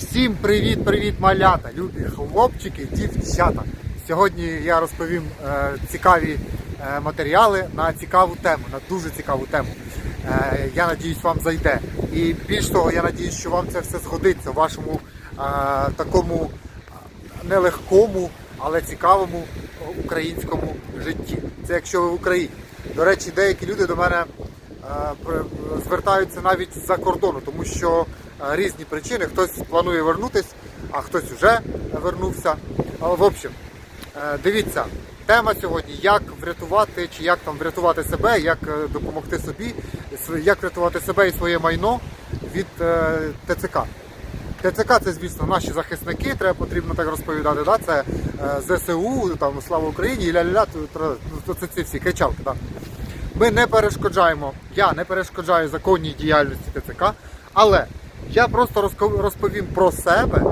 Всім привіт-привіт, малята, любі хлопчики, дівчата. Сьогодні я розповім е, цікаві е, матеріали на цікаву тему, на дуже цікаву тему. Е, я надіюсь, вам зайде. І більш того, я надіюсь, що вам це все згодиться в вашому е, такому нелегкому, але цікавому українському житті. Це якщо ви в Україні. До речі, деякі люди до мене е, звертаються навіть з-за кордону, тому що е, різні причини. Хтось планує вернутись, а хтось вже вернувся. В общем, е, дивіться, тема сьогодні: як врятувати чи як там врятувати себе, як е, допомогти собі, як врятувати себе і своє майно від е, ТЦК. ТЦК це, звісно, наші захисники, треба потрібно так розповідати. Да? Це ЗСУ, там, слава Україні, і ля-ля-ля, це ці всі кричалки. Да? Ми не перешкоджаємо, я не перешкоджаю законній діяльності ТЦК, але я просто розповім про себе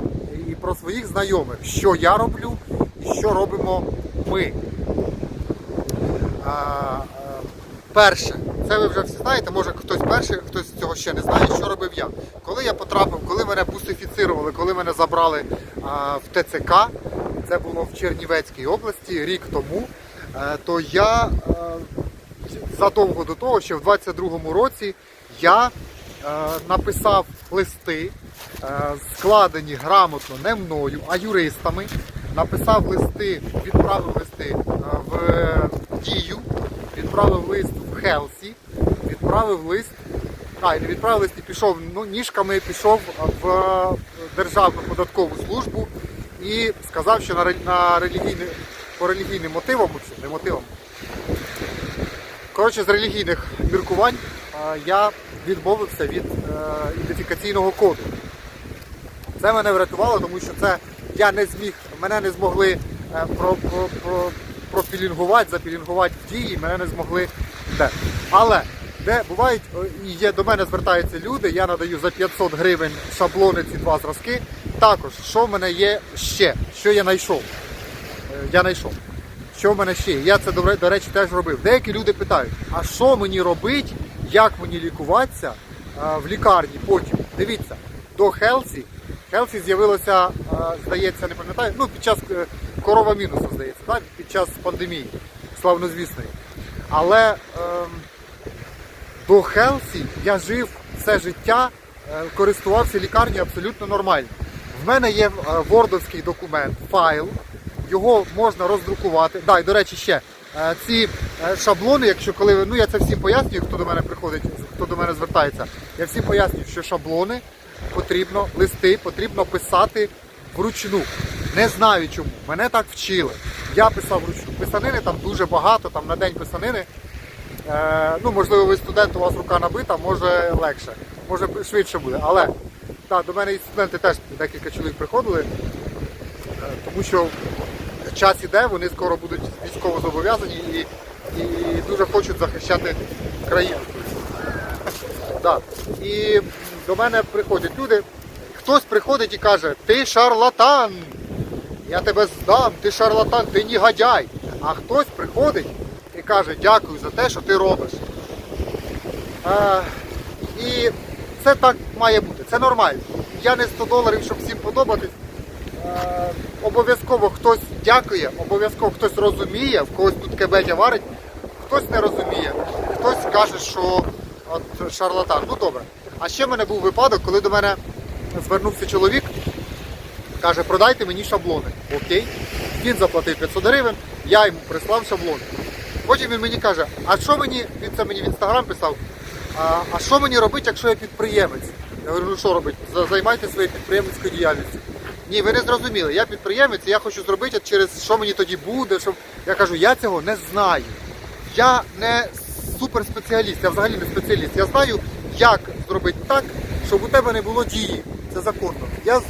і про своїх знайомих, що я роблю і що робимо ми. Е, перше, це ви вже всі знаєте, може хтось перший, хтось цього ще не знає, що робив я. Коли я потрапив, коли мене бусифіцирували, коли мене забрали в ТЦК, це було в Чернівецькій області рік тому, е, то я е, задовго до того, ще в 22-му році, я написав листи, е, складені грамотно не мною, а юристами. Написав листи, відправив листи е, в Дію, відправив лист в Хелсі, відправив лист. А, не відправив лист і пішов ну, ніжками, пішов в е, Державну податкову службу і сказав, що на, на релігійні, по релігійним мотивам, не мотивам, Коротше, з релігійних міркувань е, я відмовився від е, ідентифікаційного коду. Це мене врятувало, тому що це я не зміг, мене не змогли е, про, про, про, профілінгувати, запілінгувати дії, мене не змогли де. Але де бувають, і є до мене звертаються люди, я надаю за 500 гривень шаблони ці два зразки. Також, що в мене є ще, що я знайшов. Е, Я знайшов. Що в мене ще? Я це до, речі теж робив. Деякі люди питають, а що мені робити, як мені лікуватися в лікарні потім. Дивіться, до Хелсі. Хелсі з'явилося, здається, не пам'ятаю, ну під час е, корова мінусу, здається, так? під час пандемії славнозвісної. Але ем, до Хелсі я жив все життя, е, користувався лікарнею абсолютно нормально. В мене є е, вордовський документ, файл, його можна роздрукувати. Да, і до речі, ще е, ці е, шаблони, якщо коли ви- ну я це всім пояснюю, хто до мене приходить, хто до мене звертається, я всім пояснюю, що шаблони потрібно, листи потрібно писати вручну. Не знаю чому. Мене так вчили. Я писав вручну. Писанини там дуже багато, там на день писанини. Е, ну, можливо, ви студент, у вас рука набита, може легше, може швидше буде. Але так, до мене і студенти теж декілька чоловік приходили, е, тому що час іде, вони скоро будуть військово зобов'язані і, і дуже хочуть захищати країну. Да. І до мене приходять люди. Хтось приходить і каже, ти шарлатан, я тебе здам, ти шарлатан, ти негодяй. А хтось приходить і каже, дякую за те, що ти робиш. Е, і це так має бути, це нормально. Я не 100 доларів, щоб всім подобатись. Обов'язково хтось дякує, обов'язково хтось розуміє, в когось тут кебетя варить, хтось не розуміє, хтось каже, що от шарлатан. Ну добре. А ще в мене був випадок, коли до мене звернувся чоловік, каже, продайте мені шаблони. Окей. Він заплатив 500 гривень, я йому прислав шаблони. Потім він мені каже, а що мені, він це мені в інстаграм писав, а, а що мені робити, якщо я підприємець? Я говорю, ну що робити? За- Займайтеся своєю підприємницькою діяльністю. Ні, ви не зрозуміли. Я підприємець, я хочу зробити через що мені тоді буде. Щоб... Я кажу, я цього не знаю. Я не суперспеціаліст, я взагалі не спеціаліст. Я знаю, як зробити так, щоб у тебе не було дії. Це законно. Я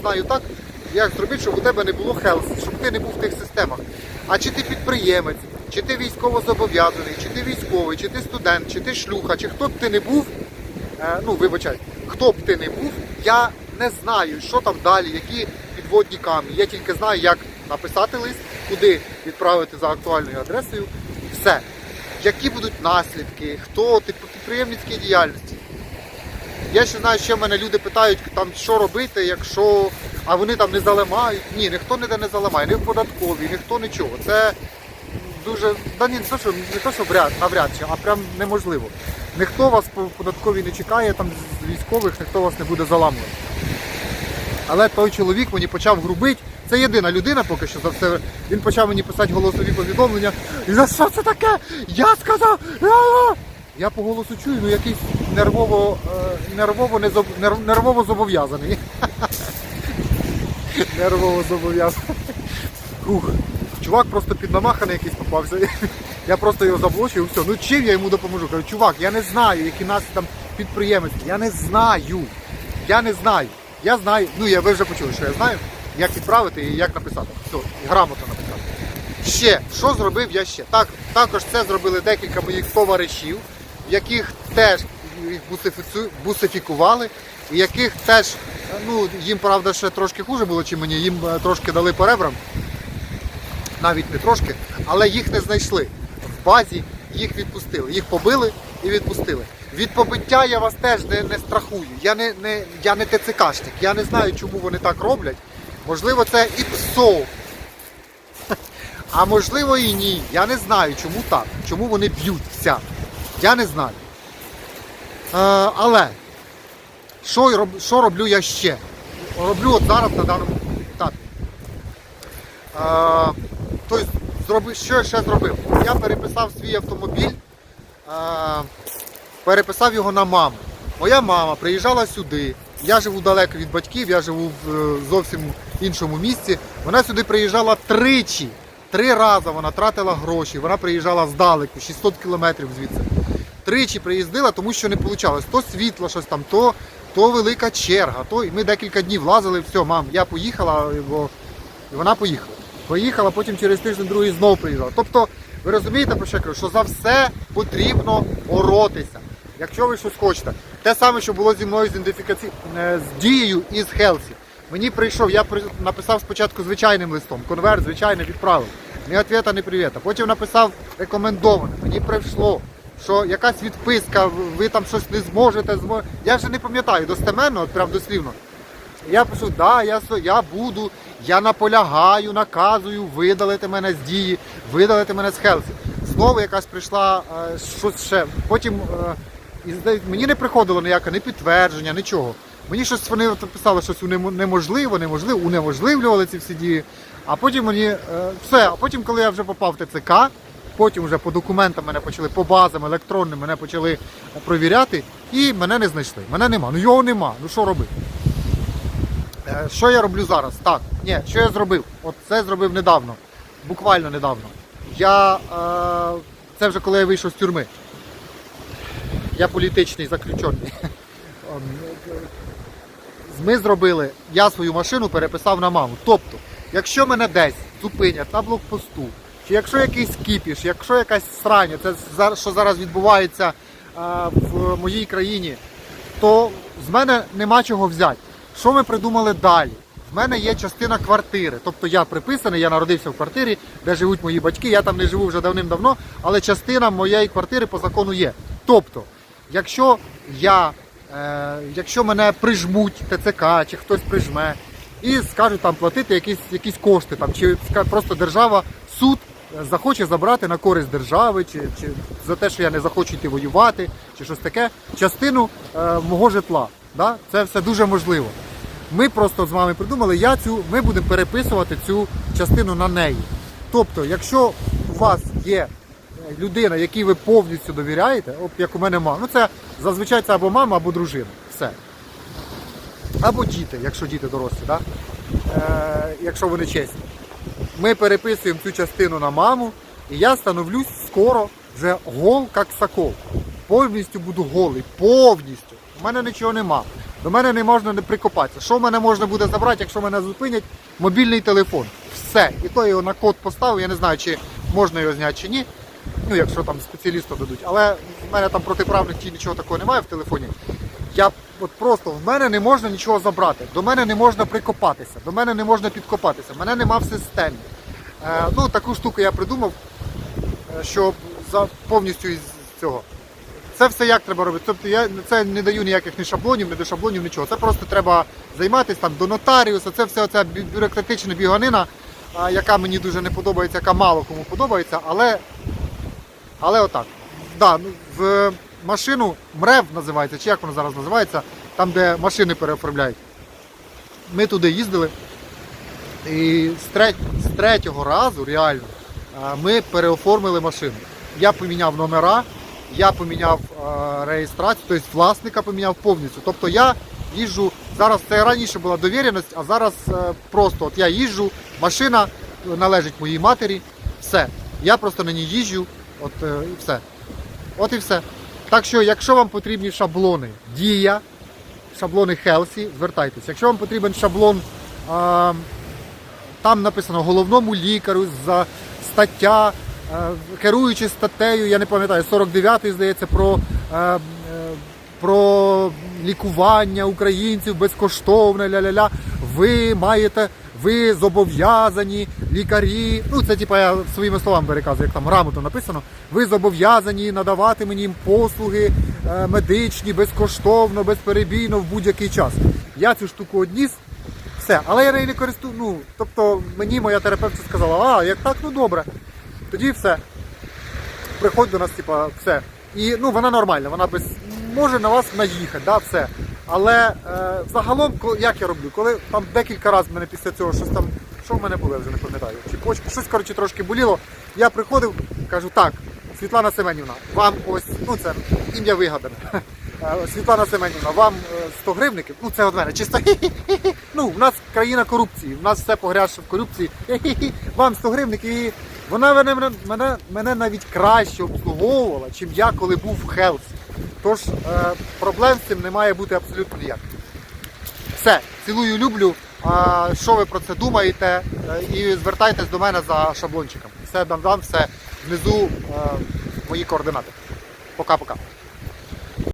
знаю так, як зробити, щоб у тебе не було хелс, щоб ти не був в тих системах. А чи ти підприємець, чи ти військово зобов'язаний, чи ти військовий, чи ти студент, чи ти шлюха, чи хто б ти не був, е, ну вибачай, хто б ти не був, я не знаю, що там далі, які підводні камні. Я тільки знаю, як написати лист, куди відправити за актуальною адресою. Все. Які будуть наслідки, хто ти по підприємницькій діяльності. Я ще знаю, що мене люди питають, там, що робити, якщо. А вони там не заламають. Ні, ніхто ніде не заламає, ні в податковій, ніхто нічого. Це дуже. Да ні, не що не то, що вряд, навряд чи, а прям неможливо. Ніхто вас по податковій не чекає, там з військових ніхто вас не буде заламувати. Але той чоловік мені почав грубити. Це єдина людина поки що за все. Він почав мені писати голосові повідомлення. І за що це таке? Я сказав. «А-а!» Я по голосу чую, ну якийсь нервово, е, нервово, не зоб- нервово зобов'язаний. нервово зобов'язаний. Чувак просто піднамаханий якийсь попався. Я просто його заблочив все. Ну чим я йому допоможу? Кажу, чувак, я не знаю, які нас там підприємець. Я не знаю. Я не знаю. Я знаю. Ну я ви вже почули, що я знаю, як відправити і як написати. Все, і грамотно написати. Ще, що зробив я ще? Так, також це зробили декілька моїх товаришів, яких теж їх бусифікували, і яких теж, ну їм правда ще трошки хуже було, чи мені, їм е, трошки дали по ребрам навіть не трошки, але їх не знайшли. В базі їх відпустили. Їх побили і відпустили. Від побиття я вас теж не, не страхую. Я не, не, я не ТЦКшник. Я не знаю, чому вони так роблять. Можливо, це і ПСО. А можливо і ні. Я не знаю, чому так. Чому вони б'ються. Я не знаю. Е, але що, роб- що роблю я ще? Роблю от зараз на даному етапі. Е, тобто, зроби, що я ще зробив? Я переписав свій автомобіль, е, переписав його на маму. Моя мама приїжджала сюди. Я живу далеко від батьків, я живу е, зовсім іншому місці. Вона сюди приїжджала тричі. Три рази вона тратила гроші. Вона приїжджала здалеку, 600 кілометрів звідси. Тричі приїздила, тому що не вийшло. То світло щось там, то, то велика черга. То... І ми декілька днів лазили, все, мам, я поїхала, бо і вона поїхала. Поїхала, потім через тиждень другий знову приїжджала. Тобто, ви розумієте, про що я кажу, що за все потрібно боротися. Якщо ви щось хочете. Те саме, що було зі мною з ідентифікаці... е, з дією із Хелсі. Мені прийшов, я написав спочатку звичайним листом, конверт звичайно відправив. Ні ответа, ні привіта. Потім написав рекомендоване. Мені прийшло, що якась відписка, ви там щось не зможете. змо- Я вже не пам'ятаю достеменно, от прям дослівно. Я пишу, да, я, я буду, я наполягаю, наказую видалити мене з дії, видалити мене з Хелсі. Знову якась прийшла е, щось ще. Потім е, і мені не приходило ніяке ні підтвердження, нічого. Мені щось вони писали, щось неможливо, неможливо, унеможливлювали ці всі дії. А потім мені е, все. А потім, коли я вже попав в ТЦК, потім вже по документам мене почали, по базам електронним мене почали провіряти, і мене не знайшли. Мене нема. Ну його нема. Ну що робити? Е, Що я роблю зараз? Так, ні, що я зробив? От це зробив недавно, буквально недавно. Я е, це вже коли я вийшов з тюрми. Я політичний заключений. Ми зробили, я свою машину переписав на маму. Тобто, якщо мене десь зупинять на блокпосту, чи якщо якийсь кіпіш, якщо якась срання, це що зараз відбувається е, в моїй країні, то з мене нема чого взяти. Що ми придумали далі? В мене є частина квартири. Тобто я приписаний, я народився в квартирі, де живуть мої батьки. Я там не живу вже давним-давно, але частина моєї квартири по закону є. Тобто, якщо я, якщо мене прижмуть ТЦК чи хтось прижме і скажуть там платити якісь, якісь кошти, там, чи просто держава, суд е, захоче забрати на користь держави, чи, чи за те, що я не захочу йти воювати, чи щось таке, частину е, мого житла. Да? Це все дуже можливо. Ми просто з вами придумали, я цю, ми будемо переписувати цю частину на неї. Тобто, якщо у вас є е, людина, якій ви повністю довіряєте, от як у мене мама, ну це зазвичай це або мама, або дружина. Все. Або діти, якщо діти дорослі, да? е, якщо вони чесні. Ми переписуємо цю частину на маму, і я становлюсь скоро вже гол, як сокол. Повністю буду голий, повністю. У мене нічого нема. До мене не можна не прикопатися. Що в мене можна буде забрати, якщо мене зупинять? Мобільний телефон. Все. І то його на код поставив, я не знаю, чи можна його зняти чи ні. Ну, якщо там спеціалісту дадуть. Але в мене там протиправних дій нічого такого немає в телефоні. Я от просто в мене не можна нічого забрати, до мене не можна прикопатися, до мене не можна підкопатися, мене нема в системі. Е, ну, таку штуку я придумав, е, щоб за повністю із цього Це все як треба робити. Тобто я це не даю ніяких ні шаблонів, ні до шаблонів, нічого. Це просто треба займатися там до нотаріуса. Це все оця бюрократична біганина, яка мені дуже не подобається, яка мало кому подобається, але, але отак. Да, ну, в машину МРЕВ називається, чи як воно зараз називається, там, де машини переоформляють. Ми туди їздили. І з, треть, з третього разу реально ми переоформили машину. Я поміняв номера, я поміняв а, реєстрацію, тобто власника поміняв повністю. Тобто я їжджу, зараз це раніше була довіреність, а зараз е, просто от я їжджу, машина належить моїй матері, все. Я просто на ній їжджу, от е, і все. От і все. Так що, якщо вам потрібні шаблони Дія, шаблони Хелсі, звертайтеся. Якщо вам потрібен шаблон. А, там написано головному лікарю за стаття, е, керуючи статтею, я не пам'ятаю, 49-й, здається, про, е, е, про лікування українців безкоштовне, ля-ля-ля. Ви маєте, ви зобов'язані, лікарі. Ну, це типа я своїми словами переказую, як там грамотно написано. Ви зобов'язані надавати мені послуги е, медичні безкоштовно, безперебійно в будь-який час. Я цю штуку одніс. Все, але я не користую. Ну, тобто мені моя терапевтка сказала, а як так, ну добре. Тоді все. Приходь до нас, типа, все. І ну вона нормальна, вона без може на вас наїхати, да, все. Але е, загалом, як я роблю, коли там декілька разів мене після цього щось там, що в мене було, я вже не пам'ятаю, чи почки, щось коротше трошки боліло. Я приходив, кажу, так, Світлана Семенівна, вам ось, ну це ім'я вигадане. Е, Світлана Семенівна, вам е, 100 гривників, ну це від мене, чисто. Ну, в нас країна корупції, в нас все погрязше в корупції. Вам 100 гривників. І вона мене, мене, мене навіть краще обслуговувала, чим я коли був в Хелсі. Тож е, проблем з цим не має бути абсолютно ніяких. Все, цілую, люблю. Що ви про це думаєте? Е, І звертайтесь до мене за шаблончиком. Все дам, дам, все внизу е, мої координати. Пока-пока.